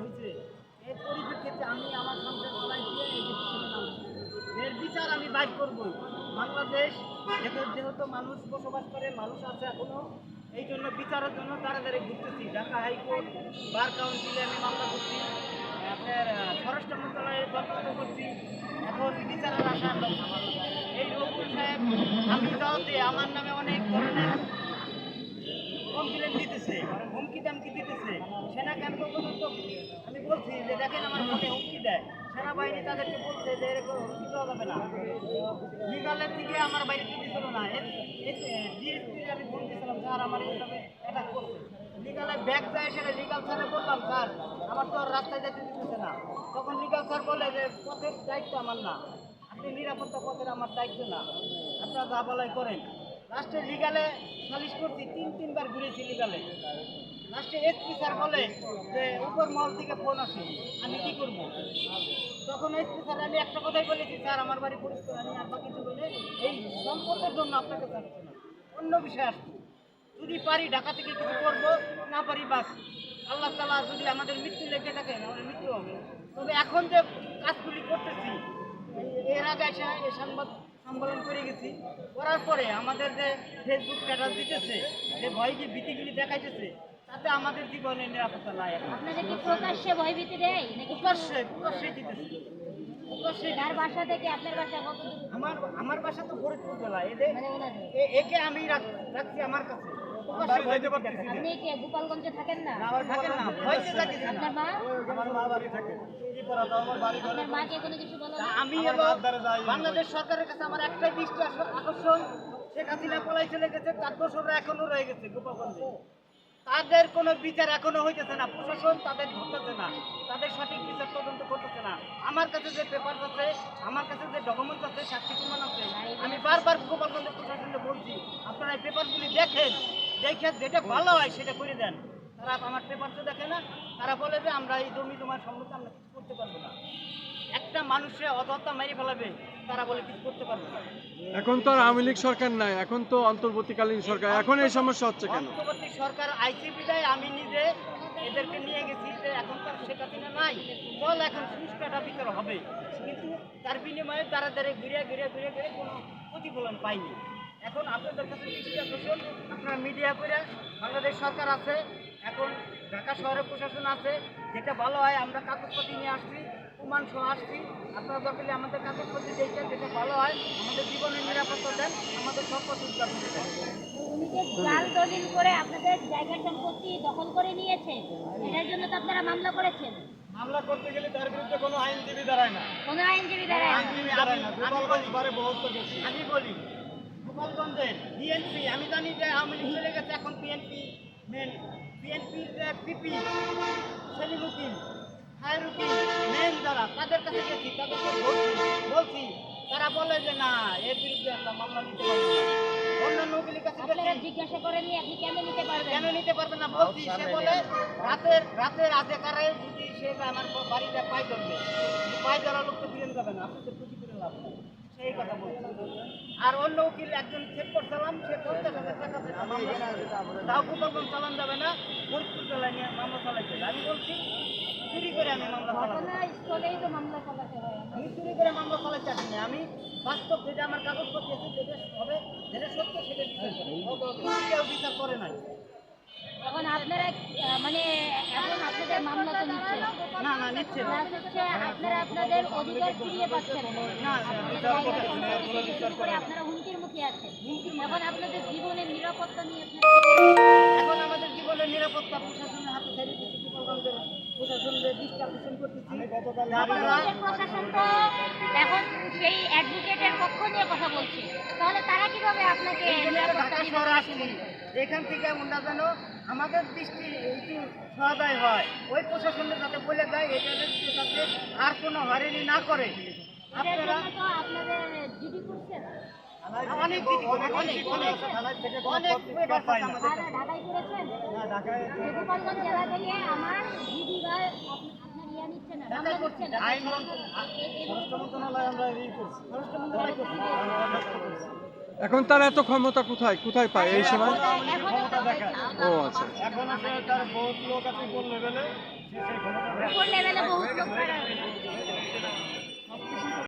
হয়েছে। এর পরিপ্রেক্ষিতে আমি আমার সংসার চালাই দিয়ে। এর বিচার আমি বাইর করবই বাংলাদেশ যেহেতু যেহেতু মানুষ বসবাস করে, মানুষ আছে এখনও। এই জন্য বিচারের জন্য তাড়াতাড়ি ঘুরতেছি। ঢাকা হাইকোর্ট, বার কাউন্সিলে আমি মামলা করছি। আপনার স্বরাষ্ট্র মন্ত্রণালয়ে দরখাস্ত করছি। এখন বিচারের আশা এই রকুল সাহেব, আমি যাওয়াতে আমার নামে অনেক ধরনের কমপ্লেন দিতেছে হুমকি দামকি দিতেছে সেনা ক্যাম্প পর্যন্ত আমি বলছি যে দেখেন আমার ফোনে হুমকি দেয়। সেনাবাহিনী তাদেরকে বলছে যে এরকম হুমকি দেওয়া যাবে না। লিগালের থেকে আমার বাড়িতে দিছিল না। ডিএসপি আমি ফোন দিয়েছিলাম, স্যার, আমার এইভাবে অ্যাটাক করছে। ব্যাগ যায় সেটা লিগাল স্যারে বললাম, স্যার, আমার তো আর রাস্তায় যেতে দিতেছে না। তখন লিগাল স্যার বলে যে, পথের দায়িত্ব আমার না। আপনি নিরাপত্তা পথের আমার দায়িত্ব না। আপনারা যা বলাই করেন। লাস্টে লিগালে সালিশ করছি তিন তিনবার ঘুরেছি লিগালে লাস্টে এসপি স্যার বলে যে, উপর মহল থেকে ফোন আসে, আমি কি করব? তখন এসপি স্যার আমি একটা কথাই বলেছি, স্যার, আমার বাড়ি পরিষ্কার, আমি আর কিছু বলে এই সম্পদের জন্য আপনাকে ছাড়ছি অন্য বিষয় আসছি। যদি পারি ঢাকা থেকে কিছু করব, না পারি বাস। আল্লাহ তালা যদি আমাদের মৃত্যু লেগে থাকে আমাদের মৃত্যু হবে। তবে এখন যে কাজগুলি করতেছি, এর আগে এসে এই সংবাদ সম্মেলন করে গেছি। করার পরে আমাদের যে ফেসবুক স্ট্যাটাস দিতেছে, যে ভয়কে ভীতিগুলি দেখাইতেছে তাতে আমাদের জীবনের নিরাপত্তা নাই এখন। আপনাদের কি প্রকাশ্যে ভয়ভীতি দেয় নাকি? প্রকাশ্যে প্রকাশ্যে দিতেছে। তার বাসা থেকে আপনার বাসা কত আমার আমার বাসা তো ফরিদপুর জেলা। এদের মানে একে আমি রাখছি আমার কাছে। প্রকাশ্যে ভয়ভীতি দেখায়। আপনি কি গোপালগঞ্জে থাকেন না? না, আমার থাকেন না। ভয়তে থাকিস আপনার মা? আমার মা বাড়ি থাকে। আমার বাড়ি আপনার মাকে কোনো কিছু বলো আমি এবং বাংলাদেশ সরকারের কাছে আমার একটাই দৃষ্টি আকর্ষণ। শেখ হাসিনা পলাই চলে গেছে তার দোষরা এখনও রয়ে গেছে গোপালগঞ্জে। তাদের কোনো বিচার এখনও হইতেছে না, প্রশাসন তাদের ধরতেছে না, তাদের সঠিক বিচার তদন্ত করতেছে না। আমার কাছে যে পেপার আছে, আমার কাছে যে ডকুমেন্টস আছে, সাক্ষী প্রমাণ আছে, আমি বারবার গোপালগঞ্জের প্রশাসনকে বলছি, আপনারা এই পেপারগুলি দেখেন, দেখে যেটা ভালো হয় সেটা করে দেন। তারা আমার পেপার তো দেখে না, তারা বলে যে আমরা এই জমি তোমার সম্মুখে আমরা করতে পারব না। একটা মানুষে অযথা মেরে ফেলাবে তারা বলে কিছু করতে পারবে এখন তো আর আওয়ামী লীগ সরকার নাই এখন তো অন্তর্বর্তীকালীন সরকার এখন এই সমস্যা হচ্ছে কেন? অন্তর্বর্তী সরকার আইসিপি দেয় আমি নিজে এদেরকে নিয়ে গেছি যে এখন তার শেখ হাসিনা নাই। চল এখন সুষ্ঠু একটা বিচার হবে। কিন্তু তার বিনিময়ে তারা দ্বারা ঘুরে ঘুরে ঘুরে ঘুরে কোনো প্রতিফলন পাইনি। এখন আপনাদের কাছে দৃষ্টি আকর্ষণ আপনারা মিডিয়া করে বাংলাদেশ সরকার আছে এখন ঢাকা শহরের প্রশাসন আছে যেটা ভালো হয় আমরা কাগজপত্র নিয়ে আসছি। প্রমাণ সহ আসছি। আপনারা দরকার আমাদের কাগজপত্র দেখছেন যেটা ভালো হয় আমাদের জীবনের নিরাপত্তা দেন আমাদের সম্পদ করে দেন উনি যে জাল দলিল করে আপনাদের জায়গা সম্পত্তি দখল করে নিয়েছে। এটার জন্য তো আপনারা মামলা করেছেন। মামলা করতে গেলে তার বিরুদ্ধে কোনো আইনজীবী দাঁড়ায় না। কোনো আইনজীবী দ্বারা আইনজীবী দাঁড়ায় না। আমি- আমি গোপালগঞ্জ বলি- বারে বহুত তো গেছি। আমি বলি গোপালগঞ্জের বিএনপি আমি জানি যে আওয়ামী লীগ চলে গেছে এখন বিএনপি মেন বিএনপির যে পিপি সেলিমুদ্দিন খায়রুদ্দিন মেন যারা তাদের কাছে গেছি? তাদেরকে বলছি বলছি তারা বলে যে না এর বিরুদ্ধে আমরা মামলা নিতে পারব অন্যান্য উকিলের কাছে আপনারা জিজ্ঞাসা করেননি আপনি কেন নিতে পারবেন? কেন নিতে পারবে না? বলছি সে বলে রাতের রাতের রাতে কারে যদি সে আমার বাড়িতে পাই ধরবে পাই ধরা লোক তো ফিরে যাবে না আপনি তো ক্ষতি করে লাভ নেই। কথা বলছি আর অন্য উকিল একজন চেক করছিলাম সে পঞ্চাশ হাজার টাকা। তাও চালান যাবে না ফরিদপুর জেলায় নিয়ে মামলা চালাইতে হবে। আমি বলছি চুরি করে আমি মামলা চালাবো তো মামলা চালাতে হয় আমি চুরি করে মামলা আসিনি আমি বাস্তব যেটা আমার কাগজপত্র আছে যেটা হবে যেটা সত্য সেটা বিচার করে কেউ বিচার করে নাই এখন আপনারা মানে মামলা তো নিচ্ছে। না না নিচ্ছে না। আপনারা আপনাদের অধিকার ফিরিয়ে পাচ্ছেন। না। আপনারা হুমকির মুখে আছেন। এখন আপনাদের জীবনের নিরাপত্তা নিয়ে এখন আমাদের জীবনের নিরাপত্তা প্রশাসনের হাতে ছেড়ে দিচ্ছি গোপালগঞ্জের প্রশাসনের দৃষ্টি আকর্ষণ করতেছি আপনারা আমাদের প্রশাসন তো এখন সেই অ্যাডভোকেটের পক্ষ নিয়ে কথা বলছে। তাহলে তারা কীভাবে আপনাকে নিরাপত্তা দিবে? এখান থেকে আমরা যেন আমাদের দৃষ্টি একটু সহায় হয়। ওই প্রশাসনের যাতে বলে দেয় এটা যাতে আর কোনো হয়রানি না করে। আপনারা জন্য তো আপনাদের জিডি করছেন অনেক। অনেক অনেক অনেক ইয়া আইন মন্ত্রণালয় আমরা করছি। স্বরাষ্ট্র মন্ত্রণালয় করছি। এখন তার এত ক্ষমতা কোথায়? কোথায় পায় এই সময়? ও আচ্ছা, আচ্ছা। এখন